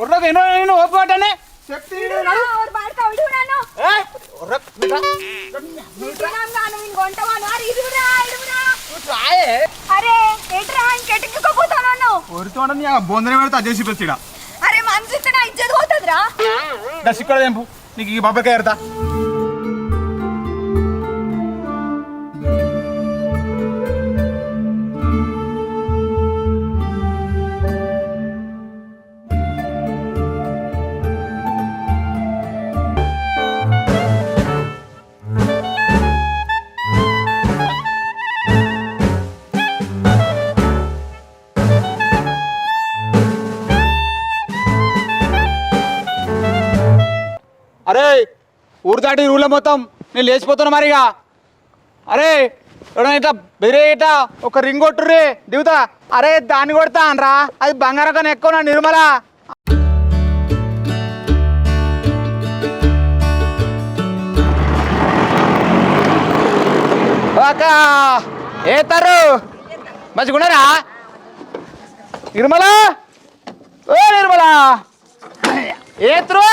ఉర్రకు ఎన్నో నేను బొందనే పెడితే అరే ఇజ్జత్ పోతుందిరా. దశిక్కడ తెంపు. నీకు ఈ బాబాయ్ ఎడతా. అరే ఊరు దాటి రూల మొత్తం. నేను లేచిపోతున్నా మరిగా అరే ఎవడన్నా ఇట్లా బెరే ఇట్లా ఒక రింగ్ కొట్టుర్రే దిగుతా. అరే దాన్ని కొడతా అనరా. అది బంగారం కన్నా ఎక్కువ నా నిర్మల. ఒక ఏ తరు? మంచిగున్నారా? నిర్మల? ఓ నిర్మల. ఏ త్రో?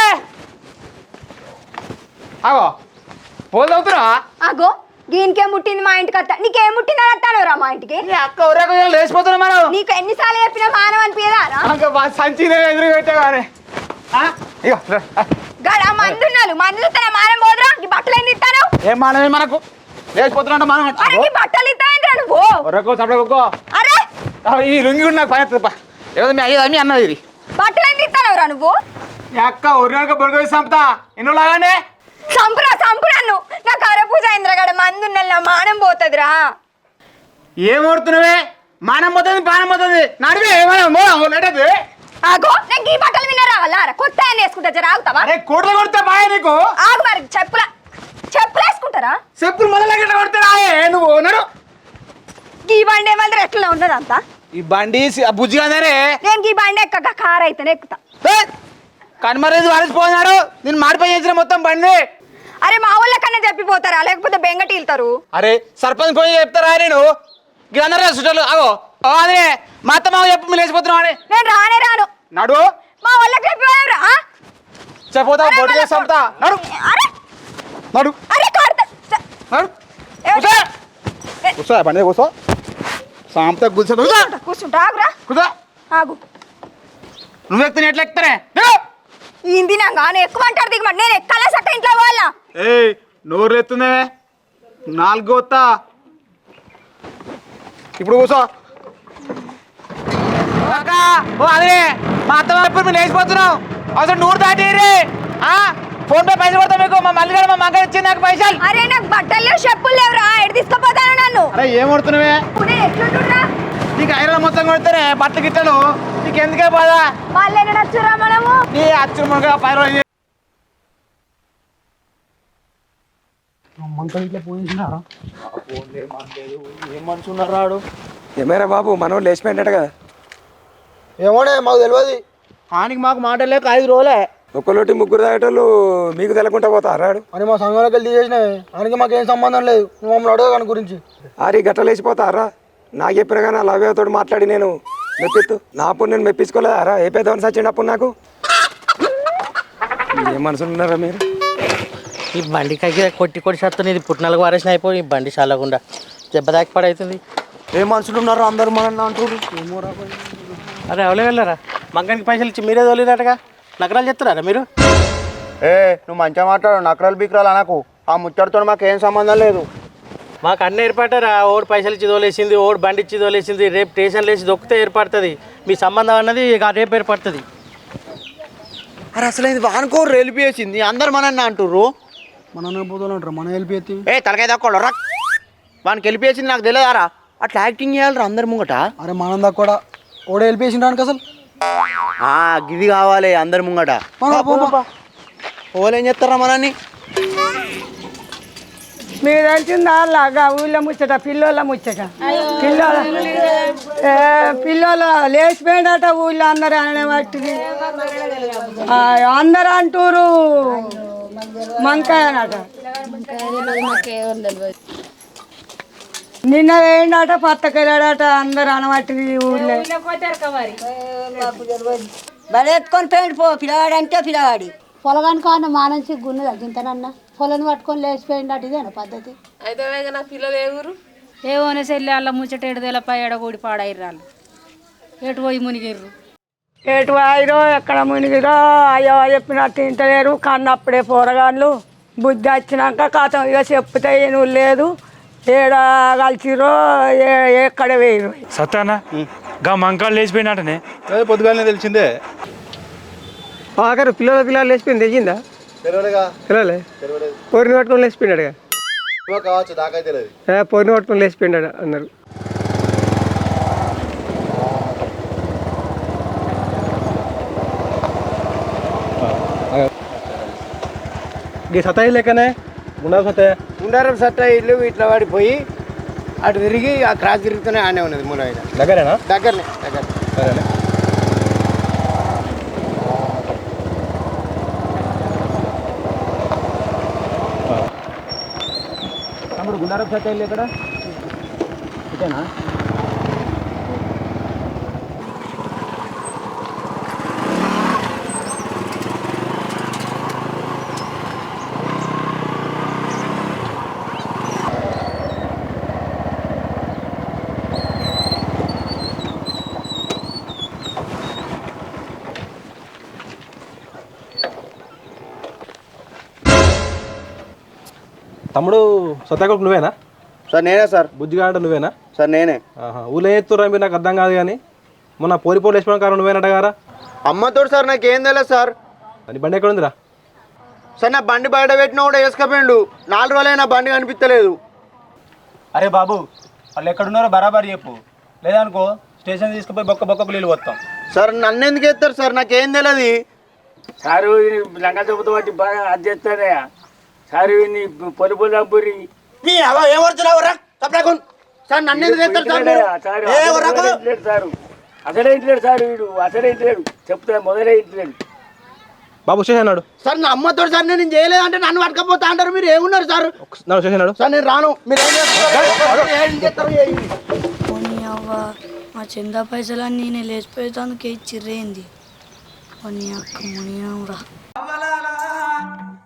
ఆగో. పోలు అవుతురా అగో దీనికేం ముట్టింది మా ఇంటికి అత్త. నీకేం ముట్టిందని అత్తాను మా ఇంటికి? నీ అక్క ఊరేకు లేచిపోతున్నా మనం నీకు ఎన్నిసార్లు చెప్పినా మానవ అనిపించదా? ఇంకా మా సంచి నేను ఎదురు పెట్టావానే ఇగో రా, మందు మానం పోదురా? నీ బట్టలు ఎందుకు ఇస్తాను? ఏం మానమే మనకు? లేచిపోతున్నా మనం అరే నీ బట్టలు ఇస్తానంటా నువ్వు. ఒరకు చప్పడకు అరే! ఈ లుంగి కూడా నాకు పని వస్తుంది ఏదో మీ అయ్యేది మీ అన్నది ఇది. బట్టలు ఎందుకు ఇస్తానవరా నువ్వు? మీ అక్క ఊరినాక బొడుగు సంపుతా ఎన్నో లాగానే సంపురా సంపు నన్ను నా కరపూజ ఇంద్రగడ మందున్నల్ల మానం పోతుందిరా. ఏం ఓడుతున్నావే? మానం పోతుంది పానం పోతుంది. నడివే ఏమైనా ఆగో నాకు ఈ బట్టలు విన్న రావాలా? కొత్త ఆయన వేసుకుంటా జర ఆగుతావా? అరే కోట్ల కొడితే బాయ్ నీకు. ఆగు మరి చెప్పుల. చెప్పులు వేసుకుంటారా? చెప్పులు మళ్ళీ గిట్ల కొడితే రాయే? నువ్వు నడు. ఈ బండి ఏమన్నా ఎట్లా ఉన్నది అంతా? ఈ బండి బుజ్జిగా అందరే నేను ఈ బండి ఎక్కక కార్ అయితేనే ఎక్కుతా కనుమరేది వాడిపోయినాడు నేను మాడిపోయి చేసిన మొత్తం బండి. అరే మా ఊళ్ళ కన్నా చెప్పిపోతారా? లేకపోతే బెంగటి వెళ్తారు అరే సర్పంచ్ పోయి చెప్తారా నేను? అందరూ చుట్టాలు అగో అదే మా అత్త మామ చెప్పు లేచిపోతున్నావు అని నేను రానే రాను. నడు మా వాళ్ళకి చెప్పిపోయారా చెప్పిపోతావు అరే, బొట్టు చేసి చంపుతా నడు. అరే. నడు. అరే కాడతా నడు? కూర్చో. కూర్చో మీద కూర్చో. సాంపుతా కూర్చో కూర్చో. కూర్చుంటా, కూర్చుంటా ఆగురా. కూర్చో. ఆగు. నువ్వు ఎక్కితే ఎట్లా ఎక్కుతానే? ఇంది నా గాను ఎక్కువ అంటారు దిగమంటే నేను ఎక్కాలా సట్ట ఇంట్లో వాళ్ళ ఏయ్ నోరు ఎత్తుందే నాలుగు వస్తా ఇప్పుడు ఓ అదే మా అత్త ఇప్పుడు లేచిపోతున్నావు. అసలు నూరు దాటి ఫోన్ పే పైసలు కొడతా మీకు. మా గారు మా మగ్గ ఇచ్చింది నాకు పైసలు. అరే నాకు బట్టలు లేవు చెప్పులు లేవురా. ఎడు తీసుకుపోతాను నన్ను? అరే ఏం కొడుతున్నావే? నీకు ఐరన్ మొత్తం కొడితేనే బట్టలు గిట్టలు. నీకు ఎందుకే బాధ? వాళ్ళు నచ్చురా మనము? నీ అచ్చు మనగా పై రోజు ఏం మనిషి ఉన్నారు రాడు? ఏమైనా బాబు మనం లేచిపోయినట్టు కదా. ఏమోనే మాకు తెలియదు ఆయనకి మాకు మాట లేక ఐదు రోజులే. ఒక్కలోటి ముగ్గురు తాగేటోళ్ళు మీకు తెలకుండా పోతారు రాడు? అని మా సంఘంలోకి వెళ్ళి తీసేసినాయి ఆయనకి మాకు ఏం సంబంధం లేదు. నువ్వు మమ్మల్ని అడగ దాని గురించి. ఆరి గట్ట లేచిపోతారా? నాకు చెప్పిన కానీ ఆ లవ్యతోటి మాట్లాడి నేను మెప్పిత్తు. నా అప్పుడు నేను మెప్పించుకోలేదారా? ఏ పెద్దవని సచ్చిండు అప్పుడు నాకు? ఏం మనుషులు ఉన్నారా మీరు? ఈ బండి కగ్గి కొట్టి కొట్టి చేస్తుంది ఇది పుట్టినలకు వారేసిన అయిపోయి ఈ బండి చాలకుండా దెబ్బ దాకి పడవుతుంది ఏ మనుషులు ఉన్నారు అందరు మన అంటారు అరే ఎవరే వెళ్ళారా? మగ్గానికి పైసలు ఇచ్చి మీరే తోలినట్టుగా నగరాలు చెప్తారా మీరు? ఏ నువ్వు మంచిగా మాట్లాడు. నకరాలు బిక్రాలు అనకు ఆ ముచ్చడితో మాకు ఏం సంబంధం లేదు. మాకు అన్నీ ఏర్పడ్డారా? ఓడి పైసలు ఇచ్చి తోలేసింది ఓడి బండి ఇచ్చి తోలేసింది. రేపు స్టేషన్లో వేసి దొక్కితే ఏర్పడుతుంది. మీ సంబంధం అన్నది ఇక రేపు ఏర్పడుతుంది. అరే అసలు ఇది వానుకోరు వెళ్ళిపోయేసింది అందరు మనన్న అంటుర్రు. మన పోతానంటారు మన వెళ్ళిపోయి ఏ తలకాయ తక్కువ రక్ వానికి వెళ్ళిపోయేసింది నాకు తెలియదారా. అట్లా యాక్టింగ్ చేయాలరా అందరి ముంగట. అరే మనం దాకా కూడా ఓడే వెళ్ళిపోయింటానికి అసలు. ఆ గివి కావాలి అందరి ముంగట. ఓలేం చెప్తారా మనని మీకు తెలిసిందా లాగా ఊళ్ళో ముచ్చట పిల్లోళ్ళ ముచ్చట. పిల్లోల ఏ, పిల్లోల లేచిపోయిందట ఊళ్ళో అందరు అనే వాటిని ఆ, అందరు అంటూరు. మంకాయ అనట నిన్న వేయండాట పత్తకెళ్ళాడట అందరు అనబట్టి ఊళ్ళో బలెత్తుకొని పోయిండు పో పిల్లవాడు అంటే పిల్లవాడి పొలగానికి కావాలి మానసి గున్నది తగ్గింతానన్న పొలను పట్టుకొని లేచిపోయింది అటు ఇదేనా పద్ధతి? ఏమోనే సెల్లి అల్ల ముచ్చట ఎడదెలపై ఎడగూడి పాడైర్రాళ్ళు ఎటు పోయి మునిగిర్రు? ఎటు వాయిరో ఎక్కడ మునిగిరో అయ్యో చెప్పినట్టు ఇంటలేరు కన్నప్పుడే పోరగాళ్ళు. బుద్ధి వచ్చినాక కథం ఇక చెప్తే నువ్వు లేదు. ఏడ కలిసిరో ఏ- ఎక్కడ వేయరు? సత్యానా గా మంకాలు లేచిపోయినట్టనే అదే పొద్దుగానే తెలిసిందే. ఆఖరు పిల్లల పిల్లలు లేచిపోయింది తెచ్చిందా పిల్లలే? పొరిని పట్టుకొని లేచిపోయినాడుగా? కావచ్చు పొరిని పట్టుకొని లేచిపోయినాడు అన్నారు. ఈ సతాయి లేకనే ఉండదు సతాయి ఉండారం సట్ట ఇల్లు ఇట్లా పడిపోయి అటు తిరిగి ఆ క్రాస్ తిరుగుతూనే ఆనే ఉన్నది మూల మీద. దగ్గరేనా? దగ్గరనే దగ్గర సరేలే. తమ్ముడు గుండారపు సత్యాలు ఎక్కడ? ఇదేనా తమ్ముడు సత్యాకొడుకు నువ్వేనా? సార్ నేనే సార్. బుజ్జిగాడ నువ్వేనా? సార్ నేనే. ఆహా. ఊళ్ళో ఎత్తురా మీరు నాకు అర్థం కాదు కానీ మొన్న పోలి పోలు వేసుకోవడం కారణం నువ్వేనట గారా అమ్మతో సార్ నాకేం తెలియదు సార్. అని బండి ఎక్కడ ఉందిరా? సార్ నా బండి బయట పెట్టినా కూడా వేసుకపోయిండు. నాలుగు రోజులైనా బండి కనిపించలేదు. అరే బాబు వాళ్ళు ఎక్కడున్నారో బరాబర్ చెప్పు. లేదనుకో స్టేషన్ తీసుకుపోయి బొక్క బొక్కకు నీళ్ళు పోతాం సార్ నన్ను ఎందుకు ఎత్తారు సార్? నాకేం తెలియదు. సారు లంగా చెబుతూ బట్టి బాగా అది చేస్తానే సారు పొలి పొలి అబ్బురి నీ అవ ఏమడుతున్నావు రా? తప్పకుండా సార్ నన్ను ఎందుకు ఎత్తారు సార్? సారు ఏ వరకు? సారు. అసలే ఇంట్లేడు సారు వీడు అసలే ఇంట్లేడు చెప్తా మొదలే ఇంట్లేడు బాబు అన్నాడు. సార్ నా అమ్మతో సార్ నేను చేయలేదు అంటే నన్ను పట్టుకపోతా అంటారు మీరు ఏమున్నారు సార్? అన్నాడు. సార్ నేను రాను. మీరు ఏం చేస్తారు? ఏం చేస్తారు? ఏం- పోనీ అవ్వ మా చందా పైసలన్నీ నేను లేచిపోయేదానికి ఇచ్చిర్రేంది? పోనీ అక్క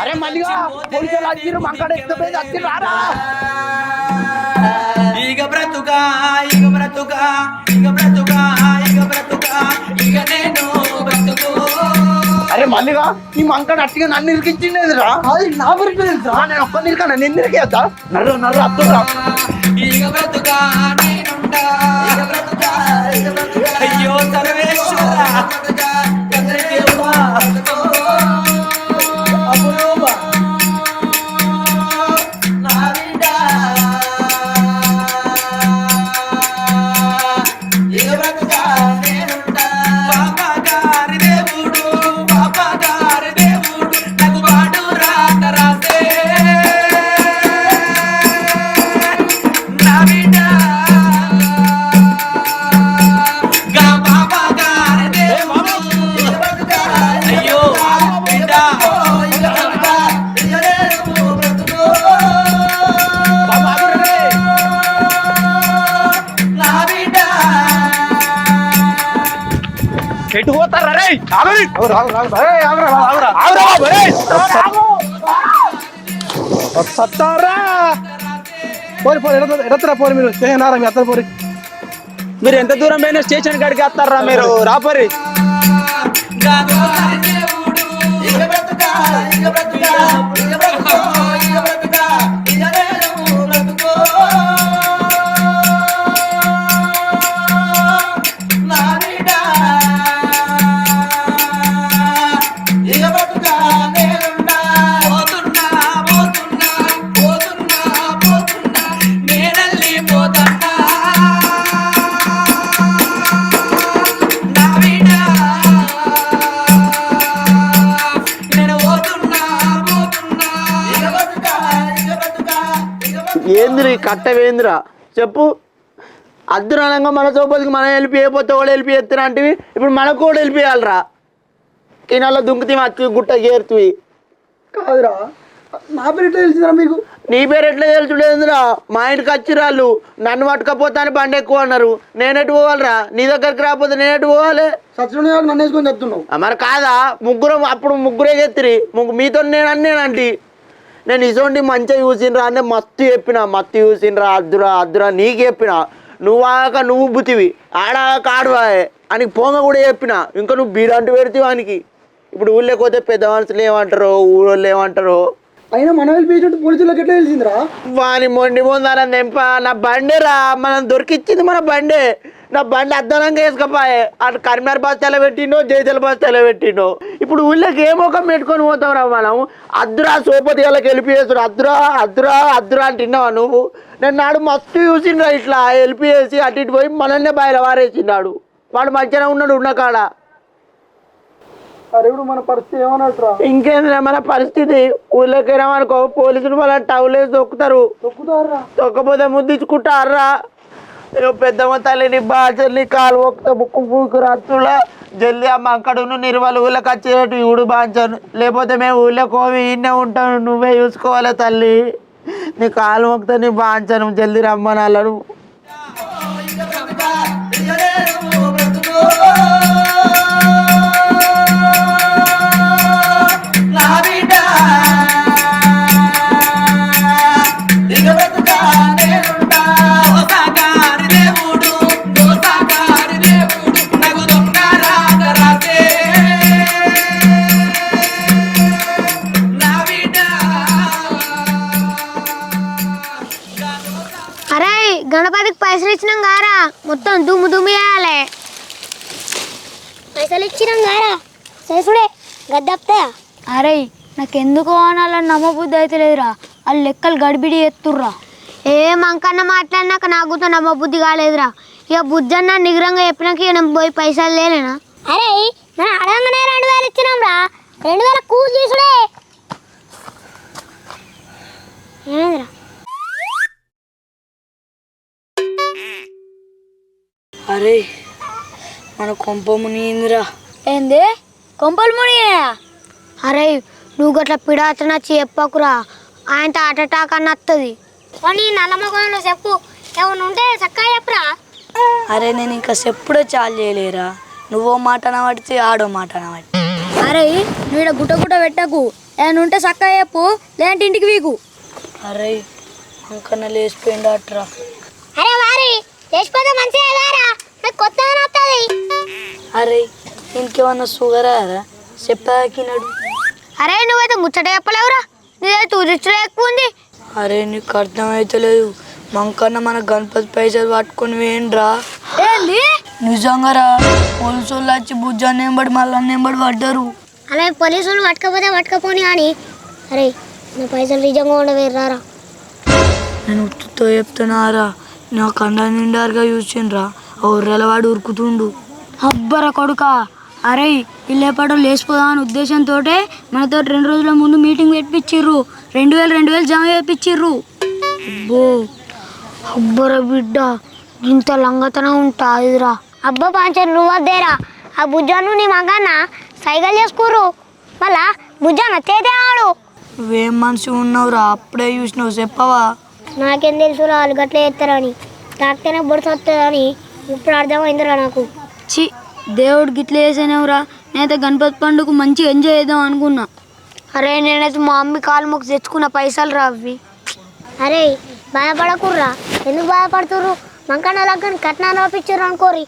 అరే మళ్ళీ పోలీసులు వచ్చిర్రు మంకాడ వచ్చి రారా? ఇక బ్రతుకా ఇక బ్రతుకా ఇక బ్రతుకా ఇక బ్రతుకా ఇక నేను బ్రతుకు. అరే మళ్ళీగా ఈ మంకాడ అట్టిగా నన్ను ఇరికించిండేదిరా? అది నా వరకు నేను ఒక్క నిరికాను నిన్ను ఇరికేద్దా నర్రు నర్రు అత్తురా ఇక బ్రతుకా అయ్యో సర్వేశ్వర! సత్తారా పోరి పోరు ఎడతరా పోరు మీరు చేయనారా మీ అత్తలు పోరి మీరు ఎంత దూరం పోయినా స్టేషన్ కాడికి వస్తారా మీరు రాపోరి ఇక ఈ కట్టవేందిరా చెప్పు. అర్ధనాలంగా మన సోపతికి మనం వెళ్ళి అయిపోతే కూడా వెళ్ళి ఎత్తున అంటే ఇప్పుడు మనకు కూడా వెళ్ళిపోయాలరా కినాలో దుంకుతి అత్తి గుట్ట చేరుతుంది కాదురా. నా పేరు ఎట్లా తెలిసిందిరా మీకు? నీ పేరు ఎట్లా తెలుసుడేందిరా? మా ఇంటికి వచ్చిరాళ్ళు. నన్ను పట్టుకపోతాను బండి ఎక్కువ అన్నారు. నేనెటు పోవాలిరా? నీ దగ్గరికి రాకపోతే నేనెటు పోవాలి? సత్యనారాయణ గారు నన్ను వేసుకొని చెప్తున్నావు. మరి కాదా? ముగ్గురం అప్పుడు ముగ్గురే ఎత్తిరి ముగ్గు మీతో నేను అన్నేనంటి. నేను ఇసోంటి మంచిగా చూసిండ్రా అంటే మస్తు చెప్పిన మస్తు చూసిండ్రా అద్దురా అద్దురా నీకు చెప్పిన. నువ్వు ఆక నువ్వు బుతివి ఆడాక ఆడవాయే అని పోంగ కూడా చెప్పిన. ఇంకా నువ్వు బీడంటు పెడితే వానికి ఇప్పుడు ఊళ్ళోకి పోతే పెద్ద మనుషులు ఏమంటారో ఊళ్ళో ఏమంటారో. అయినా మనం వెళ్ళిపోయేటట్టు పోలీసులకు ఎట్లా తెలిసిందిరా? వాని మొండి ముందర నింప నా బండిరా మనం దొరికిచ్చింది మన బండే. నా బండి అద్దనంగా వేసుకపోయే అటు కరీంనగర్ బస్తాలో పెట్టినో జైతల బస్తాలో పెట్టినో ఇప్పుడు ఊళ్ళోకి ఏ ముఖం పెట్టుకొని పోతావురా మనం? అద్దురా సోపతి వాళ్ళకి వెళ్ళిపోయేసాడు అద్దురా అద్దురా అద్దురా అంటున్నావా నువ్వు? నేను నాడు మస్తు చూసిండ్రా ఇట్లా వెళ్ళిపోయేసి అటు ఇటు పోయి మనల్నే బయట వారేసిండాడు వాడు మంచిగా ఉన్నాడు ఉన్న కాడ. మన పరిస్థితి ఏమన్నట్రా? ఇంకేంద్రా మన పరిస్థితి? ఊళ్ళోకి వెళ్ళామనుకో పోలీసులు వాళ్ళ టౌలేసి దొక్కుతారు తొక్కుతారా. తొక్కపోతే ముద్దించుకుంటారా ఏదో పెద్దమ్మ తల్లిని బాచల్ని కాలు ఒక్క ముక్కు పూకు రత్తుల జల్దీ అమ్మ అక్కడ నిర్వలు ఊళ్ళకి వచ్చేటట్టు ఊడు బాంచాను. లేకపోతే మేము ఊళ్ళో కోవి ఈయనే ఉంటాను నువ్వే చూసుకోవాలి తల్లి? నీ కాలు మొక్కితే నీ బాంచాను జల్దీ రమ్మనాలను నా బిడ్డ గద్దప్తా అరే నాకెందుకు అనాలని నమ్మబుద్ధి అయితే లేదురా వాళ్ళు లెక్కలు గడిబిడి ఎత్తుర్రా. ఏ మంకన్న మాట్లాడినాక నాకు నమ్మబుద్ధి కాలేదురా. ఇక బుజ్జన్న నిగ్రంగా చెప్పినాక ఇక నేను పోయి పైసలు లేనేనా? అరే మన అడగనే రెండు వేలు ఇచ్చినాం రా రెండు వేల కూలి తీసుడే ఏమైందిరా? అరే మన కొంప మునిగిందిరా. ఏంది? కొంపలు మునిగినాయా అరే నువ్వు గట్ల పిడాతన చెప్పకురా. ఆయన హార్ట్ అటాక్ అని వస్తుంది నీ నల్లమొఖంలో చెప్పు. ఏమైనా ఉంటే చక్కగా చెప్పురా. అరే నేను ఇంకా చెప్పుడే చాలు చేయలేరా. నువ్వో మాట అనబడితే ఆడో మాట అనబడి. అరే నువ్వు గుట్ట గుట్ట పెట్టకు. ఏమైనా ఉంటే చక్కగా చెప్పు. లేదంటే ఇంటికి వీకు అరే అంకన్న లేచిపోయింది అట్రా. అరే వారి లేచిపోతే మంచిగా కొత్త అరే ఇంకేమన్నా షుగరా చెప్పాకినాడు అరే నువ్వైతే ముచ్చట చెప్పలేవురా? నీదే తూదిచ్చులో ఎక్కువ ఉంది. అరే నీకు అర్థమైతలేదు. మంకన్న మన గణపతి పైసలు పట్టుకొని వేయండిరా ఏంది? నిజంగా రా పోలీసు వాళ్ళు వచ్చి బుజ్జాన్ని ఎంబడి మళ్ళీ ఎంబడి పడ్డారు. అలా పోలీసులు పట్టుకపోతే పట్టుకపోని కానీ. అరే నా పైసలు నిజంగా ఉండవేరారా నేను ఉత్తుతో చెప్తున్నారా? నా కండ నిండారుగా చూసిండ్రా. ఆ ఉర్రెల వాడు ఉరుకుతుండు. అబ్బర కొడుక. అరే ఇల్లేపాటు లేచిపోదాం అనే ఉద్దేశంతో మనతో రెండు రోజుల ముందు మీటింగ్ పెట్టించిర్రు రెండు వేలు రెండు వేలు జమ చేయించిర్రు అబ్బో అబ్బర బిడ్డ ఇంత లంగతనం ఉంటాదిరా. అబ్బా పాంచర్ నువ్వు వద్దేరా ఆ బుజ్జాను నీ మగన్న సైకిల్ చేసుకుర్రు. మళ్ళా బుజ్జాన తేతే ఆడు. నువ్వేం మనిషి ఉన్నావురా అప్పుడే చూసినావు చెప్పవా? నాకేం తెలుసు వాళ్ళు గట్ల చేస్తారని. తాకితేనే బొడుసు వస్తుందని ఇప్పుడు అర్థమైందిరా నాకు. చి దేవుడు గిట్ల వేసానేవురా నేనైతే గణపతి పండుగ మంచిగా ఎంజాయ్ చేద్దాం అనుకున్నా. అరే నేనైతే మా అమ్మ కాలు మొక్కు తెచ్చుకున్న పైసలు రా అవి. అరే బాధపడకుర్రా ఎందుకు బాధపడుతుర్రు మంకన్న లగ్గని కట్నాలు ఆపించారు అనుకోరి